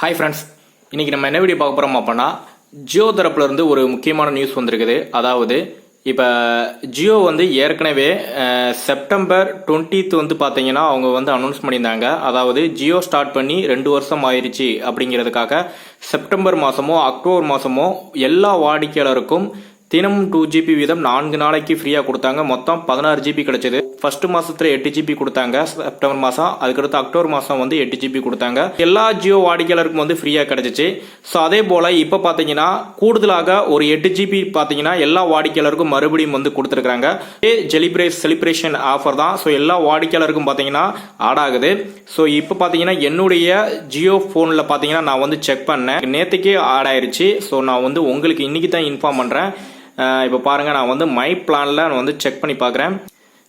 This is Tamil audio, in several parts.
ஹாய் ஃப்ரெண்ட்ஸ் இன்றைக்கி நம்ம என்ன வீடியோ பார்க்க போகிறோம் அப்படின்னா ஜியோ தரப்புலேருந்து ஒரு முக்கியமான நியூஸ் வந்திருக்குது. அதாவது இப்போ ஜியோ வந்து ஏற்கனவே செப்டம்பர் 20th வந்து பார்த்தீங்கன்னா அவங்க வந்து அனௌன்ஸ் பண்ணியிருந்தாங்க. அதாவது ஜியோ ஸ்டார்ட் பண்ணி ரெண்டு வருஷம் ஆயிடுச்சு அப்படிங்கிறதுக்காக செப்டம்பர் மாதமோ அக்டோபர் மாதமோ எல்லா வாடிக்கையாளருக்கும் தினமும் டூ ஜிபி வீதம் நான்கு நாளைக்கு ஃப்ரீயாக கொடுத்தாங்க. மொத்தம் பதினாறு ஜிபி கிடைச்சது. ஃபர்ஸ்ட் மாசத்துல எட்டு ஜிபி கொடுத்தாங்க. செப்டம்பர் மாதம் அதுக்கடுத்து அக்டோபர் மாதம் வந்து எட்டு ஜிபி கொடுத்தாங்க. எல்லா ஜியோ வாடிக்கையாளருக்கும் வந்து ஃப்ரீயாக கிடைச்சிச்சு. ஸோ அதே போல் இப்போ பார்த்தீங்கன்னா கூடுதலாக ஒரு எட்டு ஜிபி பார்த்தீங்கன்னா எல்லா வாடிக்கையாளருக்கும் மறுபடியும் வந்து கொடுத்துருக்காங்க ஜெலிப்ரேஸ் செலிப்ரேஷன் ஆஃபர் தான். ஸோ எல்லா வாடிக்கையாளருக்கும் பார்த்தீங்கன்னா ஆட் ஆகுது. ஸோ இப்போ பார்த்தீங்கன்னா என்னுடைய ஜியோ ஃபோனில் பார்த்தீங்கன்னா நான் வந்து செக் பண்ணேன். நேற்றுக்கே ஆட் ஆயிருச்சு. ஸோ நான் வந்து உங்களுக்கு இன்னைக்கு தான் இன்ஃபார்ம் பண்ணுறேன் இப்போ பாருங்கள் நான் வந்து மை பிளானில் நான் வந்து செக் பண்ணி பார்க்குறேன்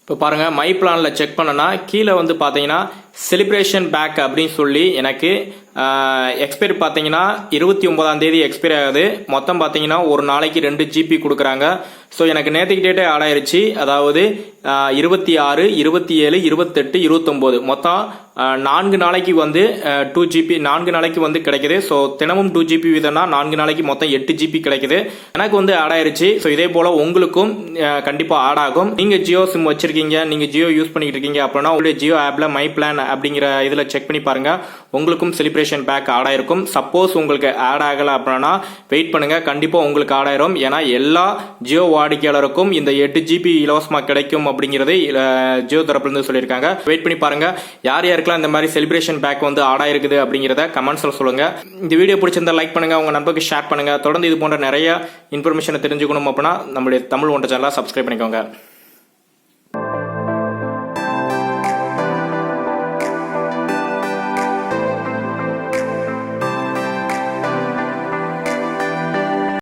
இப்போ பாருங்கள் மை பிளானில் செக் பண்ணனா கீழே வந்து பார்த்தீங்கன்னா செலிப்ரேஷன் பேக் அப்படின்னு சொல்லி எனக்கு எக்ஸ்பைரி பார்த்தீங்கன்னா இருபத்தி ஒன்பதாம் தேதி எக்ஸ்பைரி ஆகுது. மொத்தம் பார்த்தீங்கன்னா ஒரு நாளைக்கு ரெண்டு ஜிபி கொடுக்குறாங்க. ஸோ எனக்கு நேற்றுக்கு டேட்டே ஆட் அதாவது இருபத்தி ஆறு இருபத்தி ஏழு இருபத்தெட்டு இருபத்தொம்போது. மொத்தம் நான்கு நாளைக்கு வந்து டூ ஜிபி நான்கு நாளைக்கு வந்து கிடைக்குது. ஸோ தினமும் டூ ஜிபி வீதம்னா நான்கு நாளைக்கு மொத்தம் எட்டு ஜிபி கிடைக்குது. எனக்கு வந்து ஆட் ஆயிருச்சு. ஸோ இதே போல் உங்களுக்கும் கண்டிப்பாக ஆட் ஆகும். நீங்கள் ஜியோ சிம் வச்சுருக்கீங்க. நீங்கள் ஜியோ யூஸ் பண்ணிக்கிட்டு இருக்கீங்க. அப்படின்னா உங்களுடைய ஜியோ ஆப்பில் மை பிளான் அப்படிங்கிற இதில் செக் பண்ணி பாருங்கள் உங்களுக்கும் செலிப்ரேஷன் பேக் ஆட் ஆயிருக்கும். சப்போஸ் உங்களுக்கு ஆட் ஆகலை அப்படின்னா வெயிட் பண்ணுங்கள் கண்டிப்பாக உங்களுக்கு ஆட் ஆயிரும். ஏன்னா எல்லா ஜியோ வாடிக்கையாளருக்கும் இந்த எட்டு ஜிபி இலவசமாக கிடைக்கும் அப்படிங்கிறது ஜியோ தரப்புலேருந்து சொல்லியிருக்காங்க. வெயிட் பண்ணி பாருங்கள் யார் யாருக்கெல்லாம் இந்த மாதிரி செலிப்ரேஷன் பேக் வந்து ஆட் ஆயிருக்குது அப்படிங்கிறத கமெண்ட்ஸில் சொல்லுங்கள் இந்த வீடியோ பிடிச்சிருந்தா லைக் பண்ணுங்கள் உங்கள் நண்பருக்கு ஷேர் பண்ணுங்க. தொடர்ந்து இது போன்ற நிறைய இன்ஃபர்மேஷனை தெரிஞ்சுக்கணும் அப்படின்னா நம்மளுடைய தமிழ் ஒன்ற சேனலாக சப்ஸ்கிரைப் பண்ணிக்கோங்க.